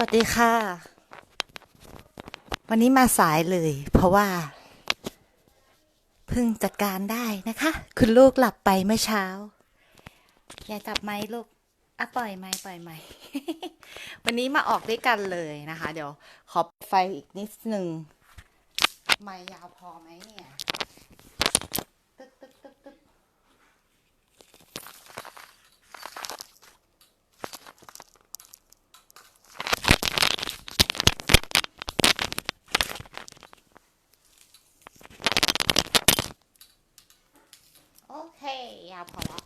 วัสดีค่ะ วันนี้มาสายเลย เพราะว่าเพิ่งจัดการได้นะคะ คุณลูกหลับไปเมื่อเช้า อย่าจับไม้ลูกอะปล่อยไม้ปล่อยไม้วันนี้มาออกด้วยกันเลยนะคะ เดี๋ยวขอไฟอีกนิดนึง ไม้ยาวพอไหมเนี่ยตึ๊ดตึ๊ดตึ๊ดตึ๊ด โอเค ยาวพอแล้ว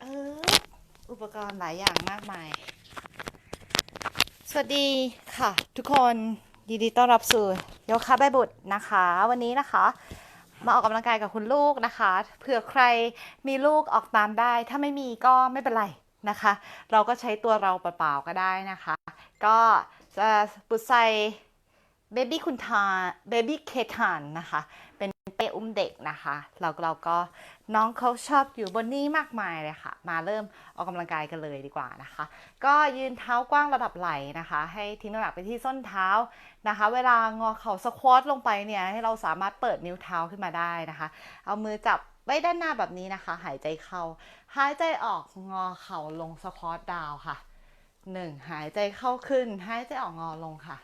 เออ อุ ปกรณ์หลายอย่างมากมาย สวัสดีค่ะ ทุกคนยินดีต้อนรับสู่โยคะใบบุตรนะคะ วันนี้นะคะ มาออกกำลังกายกับคุณลูกนะคะ เผื่อใครมีลูกออกตามได้ ถ้าไม่มีก็ไม่เป็นไรนะคะ เราก็ใช้ตัวเราเปล่าๆก็ได้นะคะ ก็จะปุใส่เบบี้คุณทาเบบี้เคทานนะคะเป็น ป้อุ้มเด็กนะคะเราเราก็น้องเขาชอบอยู่บนนี้มากมายเลยค่ะ มาเริ่มออกกำลังกายกันเลยดีกว่านะคะ ก็ยืนเท้ากว้างระดับไหล่นะคะ ให้ทิ้งน้ำหนักไปที่ส้นเท้านะคะ เวลางอเข่าสควอตลงไปเนี่ยให้เราสามารถเปิดนิ้วเท้าขึ้นมาได้นะคะ เอามือจับไว้ด้านหน้าแบบนี้นะคะ หายใจเข้า หายใจออกงอเข่าลงสควอตดาวค่ะหนึ่งหายใจเข้าขึ้น หายใจออกงอลงค่ะ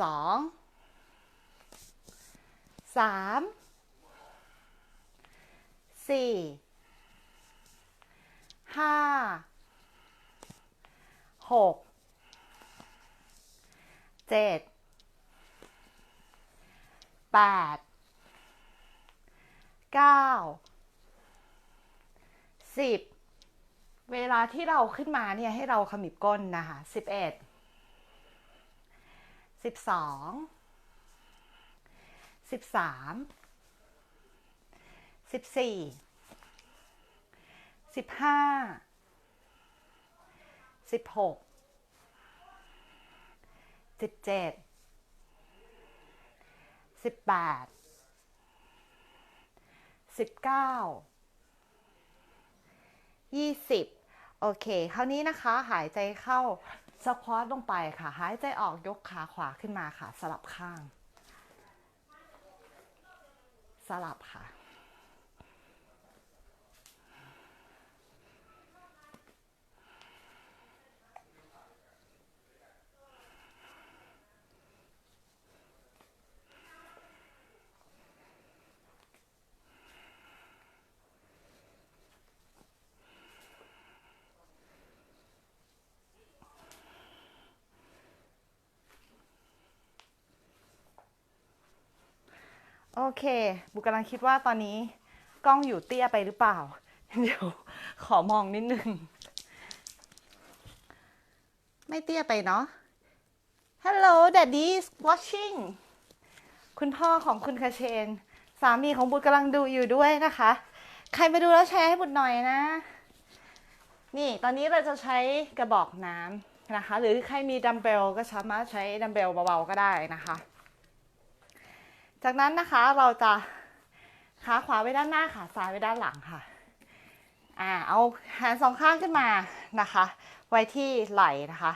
สอง สามสี่ห้าหกเจ็ดแปดเก้าสิบเวลาที่เราขึ้นมาเนี่ยให้เราขมิบก้นนะคะสิบเอ็ดสิบสอง สิบสามสิบสี่สิบห้าสิบหกสิบเจ็ดสิบแปดสิบเก้ายี่สิบโอเค คราวนี้นะคะหายใจเข้าสควอตลงไปค่ะ หายใจออกยกขาขวาขึ้นมาค่ะ สลับข้าง สลับค่ะ โอเค บุกกำลังคิดว่าตอนนี้กล้องอยู่เตี้ยไปหรือเปล่า เดี๋ยวขอมองนิดนึง ไม่เตี้ยไปเนาะ Hello Daddy is watching คุณพ่อของคุณคาเชน สามีของบุตรกำลังดูอยู่ด้วยนะคะ ใครมาดูแล้วแชร์ให้บุตรหน่อยนะ นี่ตอนนี้เราจะใช้กระบอกน้ำนะคะ หรือใครมีดัมเบลก็สามารถใช้ดัมเบลเบาๆก็ได้นะคะ จากนั้นนะคะเราจะขาขวาไว้ด้านหน้าขาซ้ายไว้ด้านหลังค่ะอ่าเอาแขนสองข้างขึ้นมานะคะ ไว้ที่ไหล่นะคะ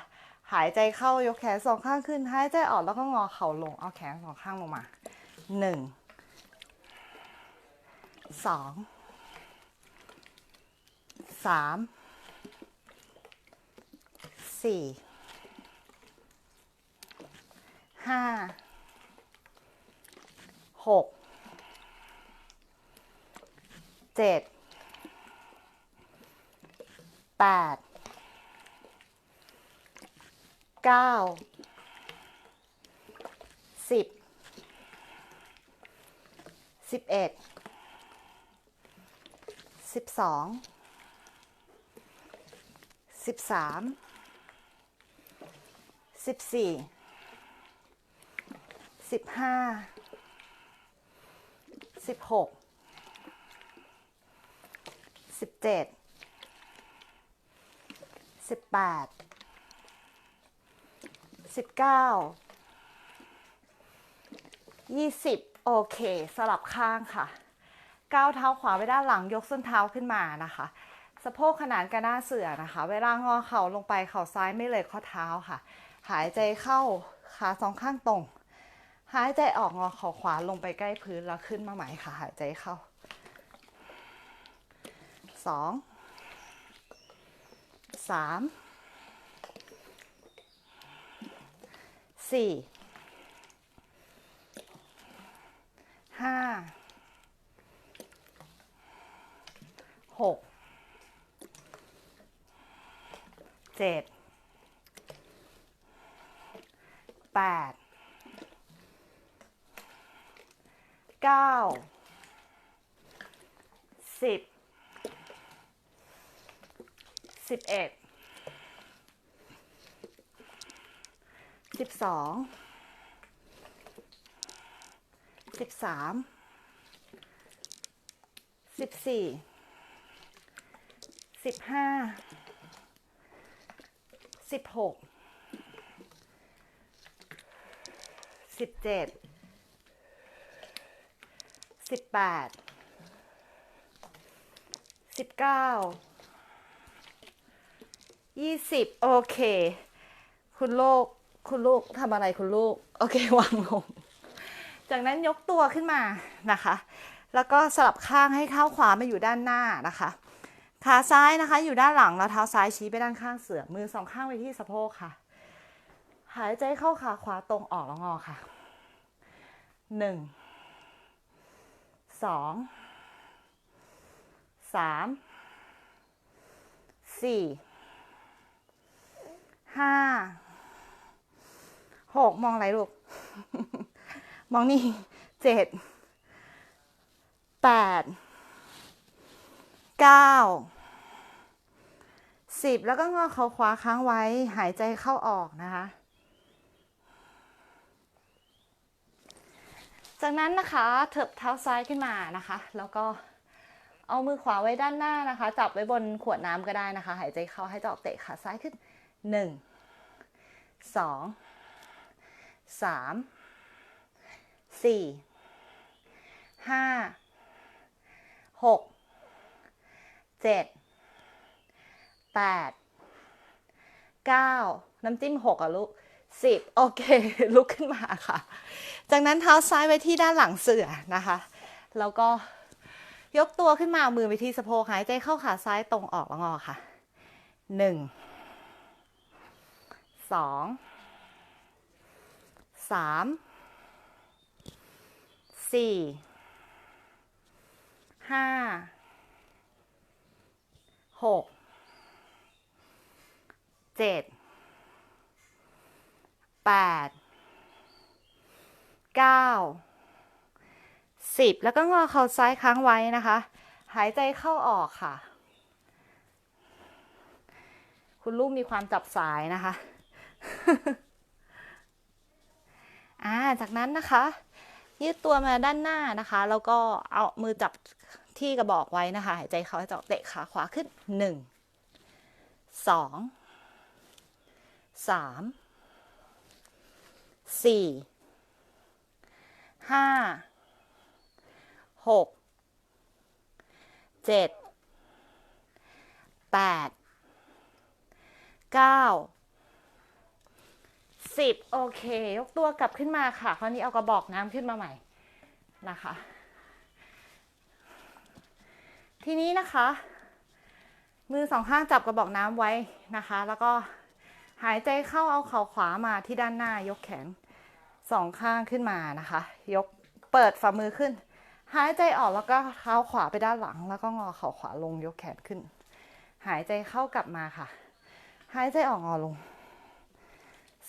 หายใจเข้ายกแขนสองข้างขึ้นหายใจออกแล้วก็งอเข่าลง เอาแขนสองข้างลงมาหนึ่งสองสามสี่ห้า หกเจ็ดแปดเก้าสิบสิบเอ็ดสิบสองสิบสามสิบสี่สิบห้า สิบหกสิบเจ็ดสิบแปดสิบเก้ายี่สิบโอเค สลับข้างค่ะก้าวเท้าขวาไปด้านหลังยกส้นเท้าขึ้นมานะคะสะโพกขนานกับหน้าเสือนะคะ เวลางอเข่าลงไปเข่าซ้ายไม่เลยข้อเท้าค่ะ หายใจเข้าขาสองข้างตรง หายใจออกงอเข่าขวาลงไปใกล้พื้นแล้วขึ้นมาใหม่ค่ะ หายใจเข้าสองสามสี่ห้าหกเจ็ดแปด เก้าสิบสิบเอ็ดสิบสองสิบสามสิบสี่สิบห้าสิบหกสิบเจ็ด สิบแปดสิบเก้ายี่สิบโอเค คุณโลกคุณลูกทำอะไรคุณลูก โอเควางลง จากนั้นยกตัวขึ้นมานะคะ แล้วก็สลับข้างให้เท้าขวามาอยู่ด้านหน้านะคะ ขาซ้ายนะคะ อยู่ด้านหลังแล้วเท้าซ้ายชี้ไปด้านข้างเสือมือสองข้างไปที่สะโพกค่ะ หายใจเข้าขาขวาตรงออกแล้วงอค่ะหนึ่ง สองสามสี่ห้าหกมองอะไรลูก มองนี่เจ็ดแปดเก้าสิบแล้วก็งอเขาขวาค้างไว้หายใจเข้าออกนะคะ จากนั้นนะคะเถิบเท้าซ้ายขึ้นมานะคะ แล้วก็เอามือขวาไว้ด้านหน้านะคะ จับไว้บนขวดน้ำก็ได้นะคะ หายใจเข้าให้จออกเตะขาซ้ายขึ้นหนึ่งสองสามสี่ห้าหกเจ็ดแปดเก้าน้ำจิ้มหกอะลูก สิบโอเค ลุกขึ้นมาค่ะ จากนั้นเท้าซ้ายไว้ที่ด้านหลังเสือนะคะ แล้วก็ยกตัวขึ้นมาเอมือไปที่สะโพกหายใจเข้าขาซ้ายตรงออกล้วงอค่ะหนึ่งสองส แปดเก้าสิบแล้วก็งอเข่าซ้ายค้างไว้นะคะ หายใจเข้าออกค่ะ คุณลูกมีความจับสายนะคะอ่าจากนั้นนะคะ ยืดตัวมาด้านหน้านะคะ แล้วก็เอามือจับที่กระบอกไว้นะคะ หายใจเข้าจะเตะขาขวาขึ้นหนึ่ง สี่ห้าหกเจ็ดแปดเก้าสิบโอเค ยกตัวกลับขึ้นมาค่ะคราวนี้เอากระบอกน้ำขึ้นมาใหม่นะคะ ทีนี้นะคะ มือสองข้างจับกระบอกน้ำไว้นะคะ แล้วก็หายใจเข้าเอาเข่าขวามาที่ด้านหน้ายกแขน สองข้างขึ้นมานะคะ ยกเปิดฝ่ามือขึ้น หายใจออกแล้วก็เท้าขวาไปด้านหลัง แล้วก็งอเข่าขวาลงยกแขนขึ้น หายใจเข้ากลับมาค่ะ หายใจออกงอลง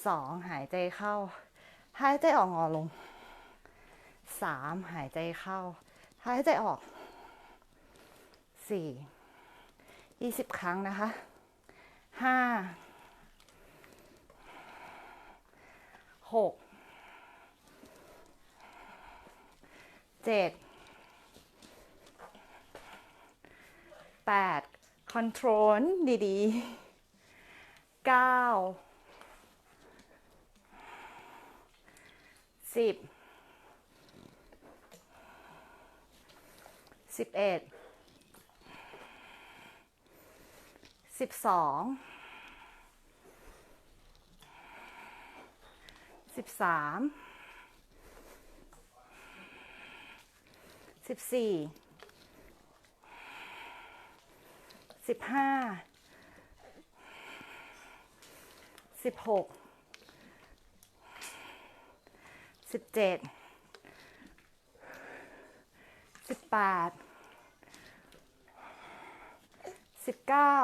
สองหายใจเข้า หายใจออกงอลงสามหายใจเข้า หายใจออกสี่ยี่สิบครั้งนะคะห้าหก เจ็ดแปดคอนโทรลดีๆเก้าสิบสิบเอ็ดสิบสองสิบสาม สิบสี่สิบห้าสิบหกสิบเจ็ดสิบแปดสิบเก้า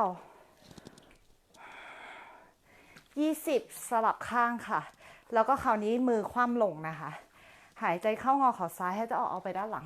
ยี่สิบสลับข้างค่ะ แล้วก็คราวนี้มือคว่ำลงนะคะ หายใจเข้างอเข่าซ้ายให้จะออกเอาไปด้านหลัง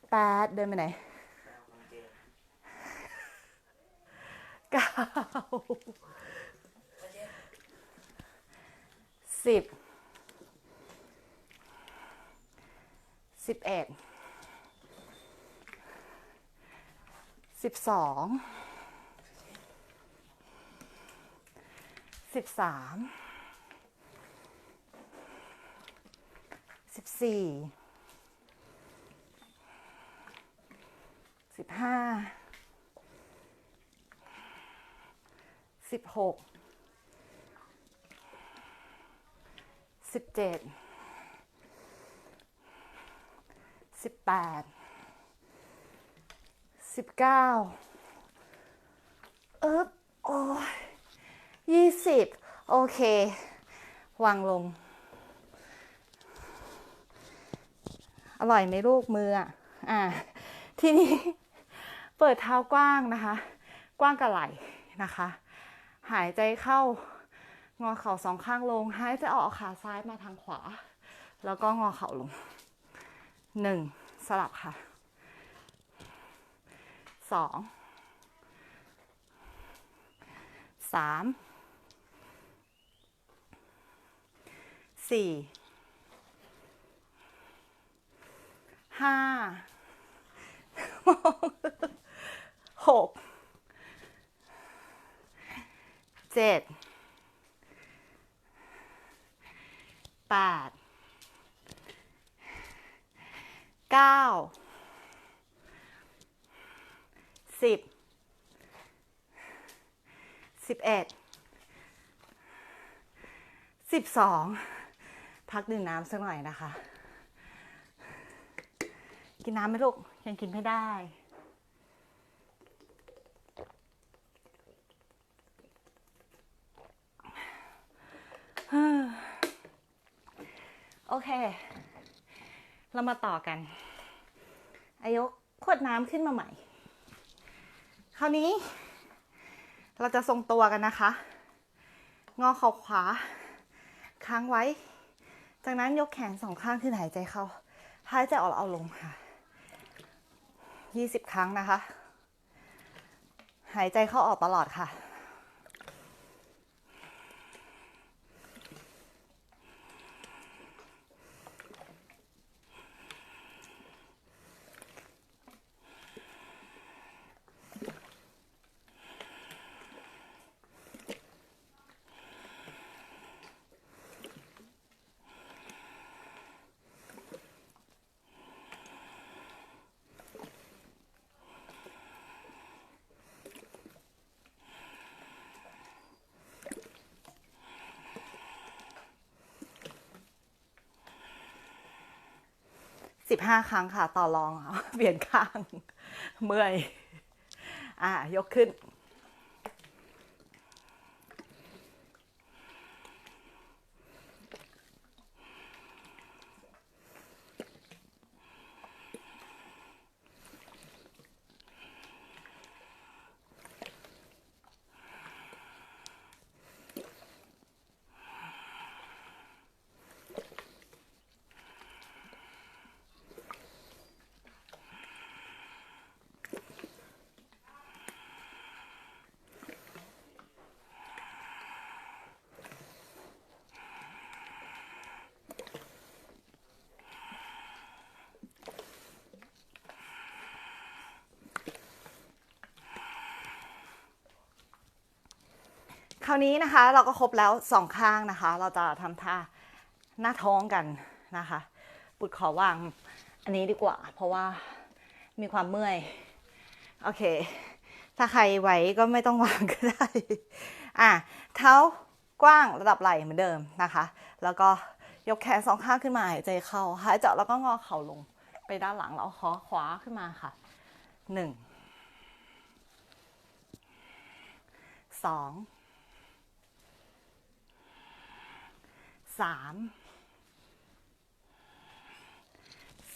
แปดเดินไปไหนเก้าสิบสิบเอ็ดสิบสองสิบสามสิบสี่ สิบ ห้าสิบหกสิบเจ็ดสิบแปดสิบเก้าเอ๊บโอ้ยยี่สิบโอเค วางลง อร่อยไหมลูกมืออะ อ่า ทีนี้ เปิดเท้ากว้างนะคะ กว้างกับไหล่นะคะ หายใจเข้างอเข่าสองข้างลง หายใจออกขาซ้ายมาทางขวา แล้วก็งอเข่าลงหนึ่งสลับค่ะสองสามสี่ห้า หกเจ็ดแปดเก้าสิบสิบเอ็ดสิบสองพักดื่มน้ำสักหน่อยนะคะ กินน้ำไหมลูก ยังกินไม่ได้ โอเค เรามาต่อกัน อายกขวดน้ำขึ้นมาใหม่ คราวนี้ เราจะทรงตัวกันนะคะ งอเข่าขวา ค้างไว้ จากนั้นยกแขนสองข้างขึ้นหายใจเข้า หายใจออกแล้วเอาลงค่ะยี่สิบครั้งนะคะ หายใจเข้าออกตลอดค่ะ สิบห้าครั้งค่ะ ต่อรองเอาเปลี่ยนข้าง เมื่อย อะ ยกขึ้น ราวนี้นะคะเราก็ครบแล้วสองข้างนะคะ เราจะทำท่าหน้าท้องกันนะคะ ปุดขอวางอันนี้ดีกว่า เพราะว่ามีความเมื่อย โอเค ถ้าใครไหวก็ไม่ต้องวางก็ได้ อะ เท้ากว้างระดับไหล่เหมือนเดิมนะคะ แล้วก็ยกแขนสองข้างขึ้นมาหายใจเข้าหายใจแล้วก็งอเข่าลงไปด้านหลังแล้วเอาคอขวาขึ้นมาค่ะหนึ่งสอง สาม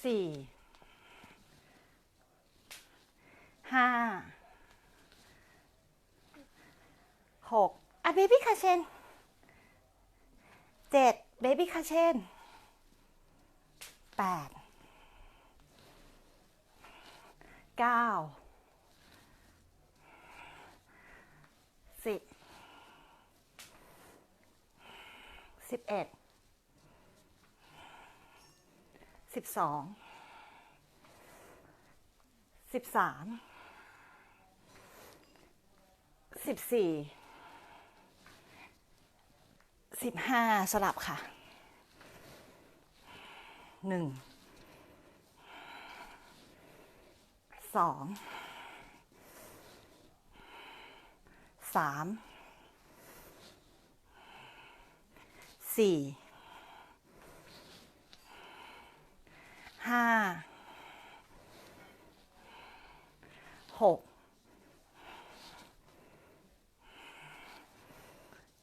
สี่ห้าหกอะเบบี้คาเชนเจ็ดเบบี้คาเชนแปดเก้าสิบ สิบเอ็ดสิบสองสิบสามสิบสี่สิบห้าสลับค่ะหนึ่งสองสาม สี่ห้าหก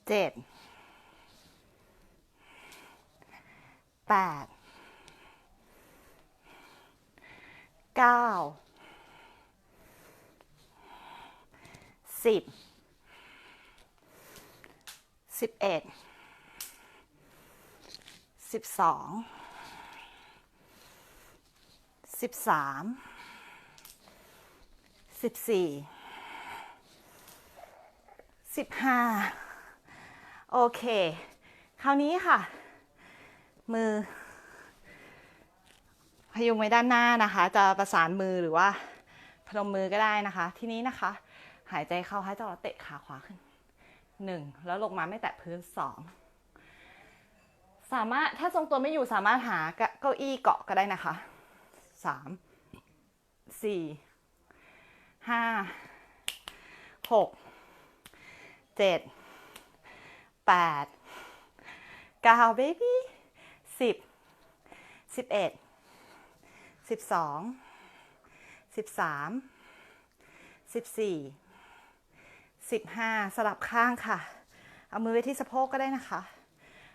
เจ็ดแปดเก้าสิบสิบเอ็ด สิบสองสิบสามสิบสี่สิบห้าโอเค คราวนี้ค่ะ มือ พยุงไว้ด้านหน้านะคะ จะประสานมือหรือว่าพนมมือก็ได้นะคะ ทีนี้นะคะ หายใจเข้าใหายใจออกเตะขาขวาขึ้นหนึ่งแล้วลงมาไม่แตะพื้นสอง สามารถถ้าทรงตัวไม่อยู่สามารถหาเก้าอี้เกาะก็ได้นะคะสามสี่ห้าหกเจ็ดแปดเก้าเบบี้สิบสิบเอ็ดสิบสองสิบสามสิบสี่สิบห้าสลับข้างค่ะ เอามือไว้ที่สะโพกก็ได้นะคะ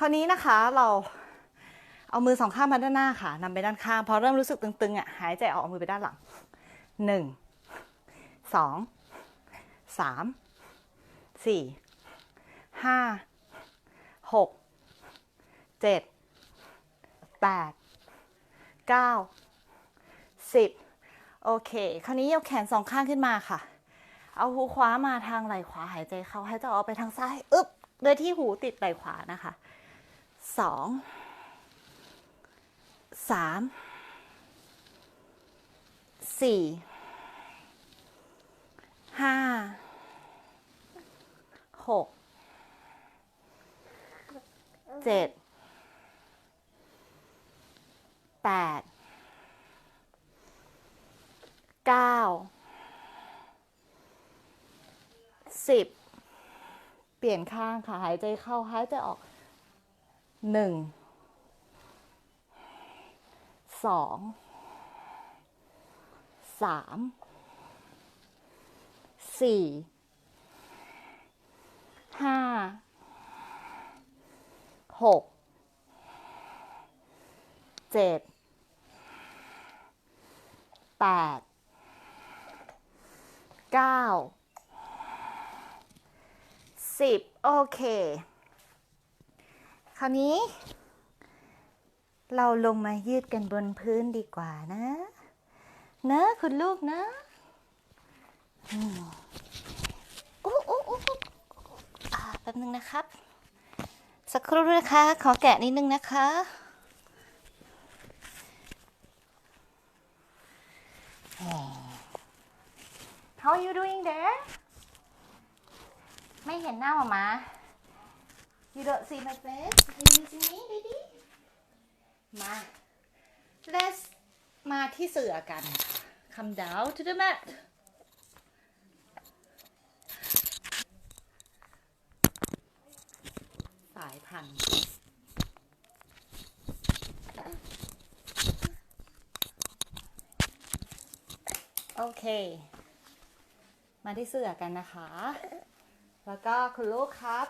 คราวนี้นะคะเราเอามือสองข้างมาด้านหน้าค่ะนำไปด้านข้าง พอเริ่มรู้สึกตึงๆอะหายใจออกเอามือไปด้านหลังหนึ่งสองสามสี่ห้าหกเจ็ดแปดเก้าสิบโอเค คราวนี้ยกแขนสองข้างขึ้นมาค่ะ เอาหูขวามาทางไหล่ขวาหายใจเข้าหายใจออกไปทางซ้าย อึ๊บ โดยที่หูติดไหล่ขวานะคะ สองสามสี่ห้าหกเจ็ดแปดเก้าสิบเปลี่ยนข้างค่ะ หายใจเข้า หายใจออก หนึ่งสองสามสี่ห้าหกเจ็ดแปดเก้าสิบโอเค คราวนี้ เราลงมายืดกันบนพื้นดีกว่านะ นะคุณลูกนะอืมโอ้โอ้โอ้โอ้อ่าแป๊บนึงนะครับ สักครู่นะคะ ขอแกะนิดนึงนะคะ How are you doing there ไม่เห็นหน้าหมามา You don't see my face Can you see me baby มา Let's มาที่เสือกัน Come down to the mat สายพันธุ์โอเค มาที่เสือกันนะคะ แล้วก็คุณลูกครับ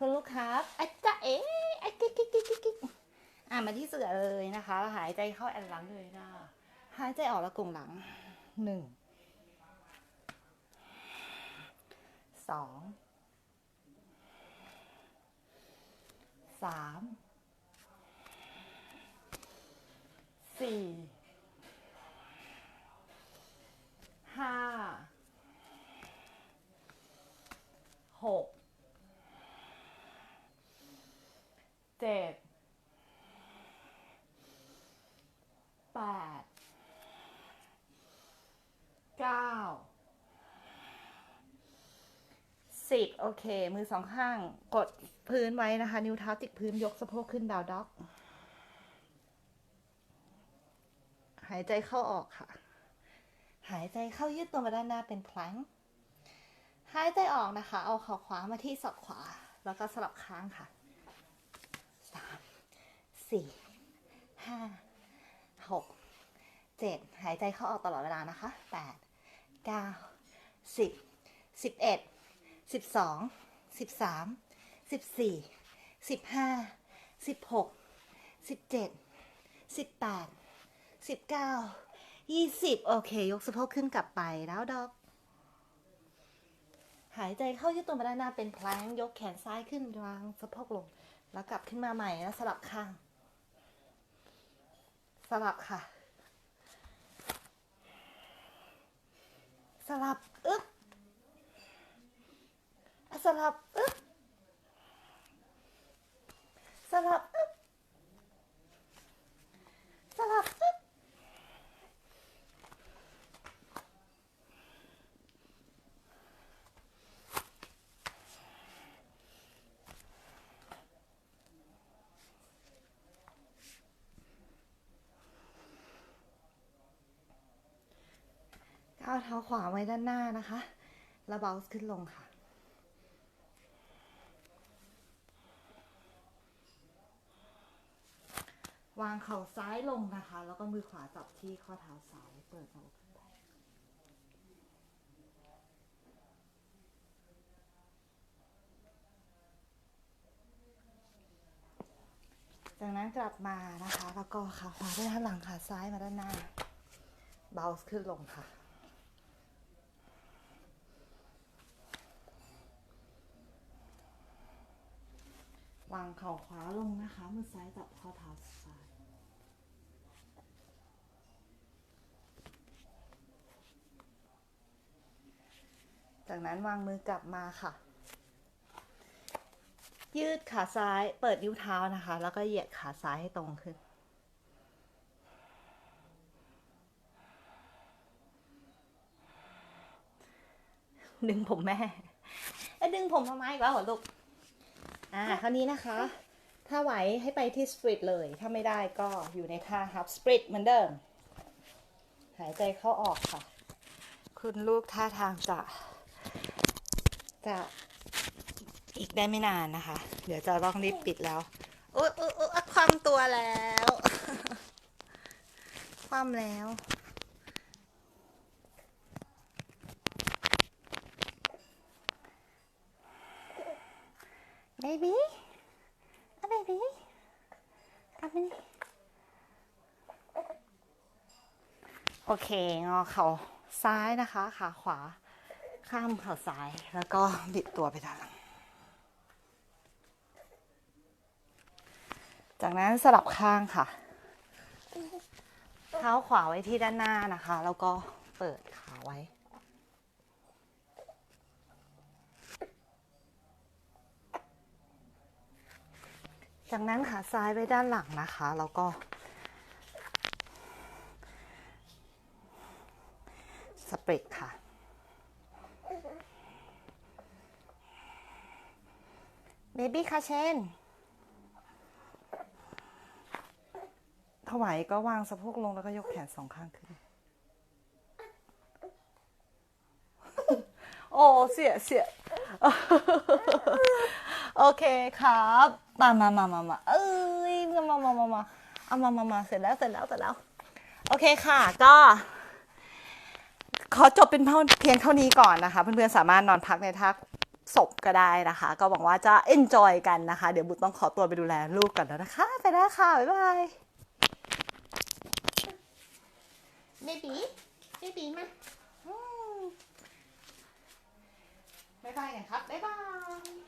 คุณลูกครับอาจารย์เอ๊ะอากิ๊กกิ๊กกิ๊กกิ๊กกิ๊กอะมาที่เสือเลยนะคะ หายใจเข้าแอนหลังเลยนะหายใจออกแล้วกงหลังหนึ่งสองสามสี่ ห้า หก เจ็ด แปด เก้า สิบโอเค มือสองข้าง กดพื้นไว้นะคะ นิ้วเท้าติดพื้นยกสะโพกขึ้นดาวด็อก หายใจเข้าออกค่ะ หายใจเข้ายืดตัวมาด้านหน้าเป็นแพลงหายใจออกนะคะ เอาขาขวามาที่ศอกขวา แล้วก็สลับข้างค่ะสามสี่ห้าหกเจ็ดหายใจเข้าออกตลอดเวลานะคะแปดเก้าสิบสิบเอ็ด สิบสองสิบสามสิบสี่สิบห้าสิบหกสิบเจ็ดสิบแปดสิบเก้ายี่สิบโอเค ยกสะโพกขึ้นกลับไปแล้วดอกหายใจเข้ายืดตัวมาด้านหน้าเป็นแพลงยกแขนซ้ายขึ้นวางสะโพกลง แล้วกลับขึ้นมาใหม่แล้วสลับข้าง สลับค่ะ สลับ อึ๊บ สลับอึ๊บสลับอึ๊บสลับอึ๊บก้าวเท้าขวาไว้ด้านหน้านะคะ แล้วเบาขึ้นลงค่ะ วางเข่าซ้ายลงนะคะ แล้วก็มือขวาจับที่ข้อเท้าซ้ายเปิดเบาขึ้นไปจากนั้นกลับมานะคะ แล้วก็ขาขวาไปด้านหลังขาซ้ายมาด้านหน้าเบาขึ้นลงค่ะวางเข่าขวาลงนะคะ มือซ้ายจับข้อเท้าซ้าย จากนั้นวางมือกลับมาค่ะ ยืดขาซ้ายเปิดนิ้วเท้านะคะ แล้วก็เหยียดขาซ้ายให้ตรงขึ้น ดึงผมแม่เอ้ดึงผมทำไมอีกแล้วเหรอลูก อ่าคราวนี้นะคะ ถ้าไหวให้ไปที่สปริตเลย ถ้าไม่ได้ก็อยู่ในท่าฮับสปริตเหมือนเดิม หายใจเข้าออกค่ะ คุณลูกท่าทางจะ จะอีกได้ไม่นานนะคะ เดี๋ยวจะต้องรีบปิดแล้ว โอ๊ยโอ๊ยโอ๊ยความตัวแล้ว ความแล้ว baby อะ baby กลับมานี่โอเค งอเข่าซ้ายนะคะ ขาขวา ข้ามเข่าซ้ายแล้วก็บิดตัวไปด้านหลัง จากนั้นสลับข้างค่ะ เท้าขวาไว้ที่ด้านหน้านะคะ แล้วก็เปิดขาไว้ จากนั้นขาซ้ายไว้ด้านหลังนะคะ แล้วก็สเปรดค่ะ เบบี้คาเชนถวายก็วางสะโพกลงแล้วก็ยกแขนสองข้างขึ้น โอ้เสียเสียโอเคครับ มามามามามาเอ้ยมามามามามาเอามามามาเสร็จแล้วเสร็จแล้วเสร็จแล้ว โอเคค่ะก็ ขอจบเป็นเพียงเท่านี้ก่อนนะคะ เพื่อนๆสามารถนอนพักในท่า ศพก็ได้นะคะ ก็หวังว่าจะ enjoy กันนะคะ เดี๋ยวบุตรต้องขอตัวไปดูแลลูกก่อนแล้วนะคะ ไปแล้วค่ะ บ๊ายบาย เบบีเบบีมาบ๊ายบายกันครับ บ๊ายบาย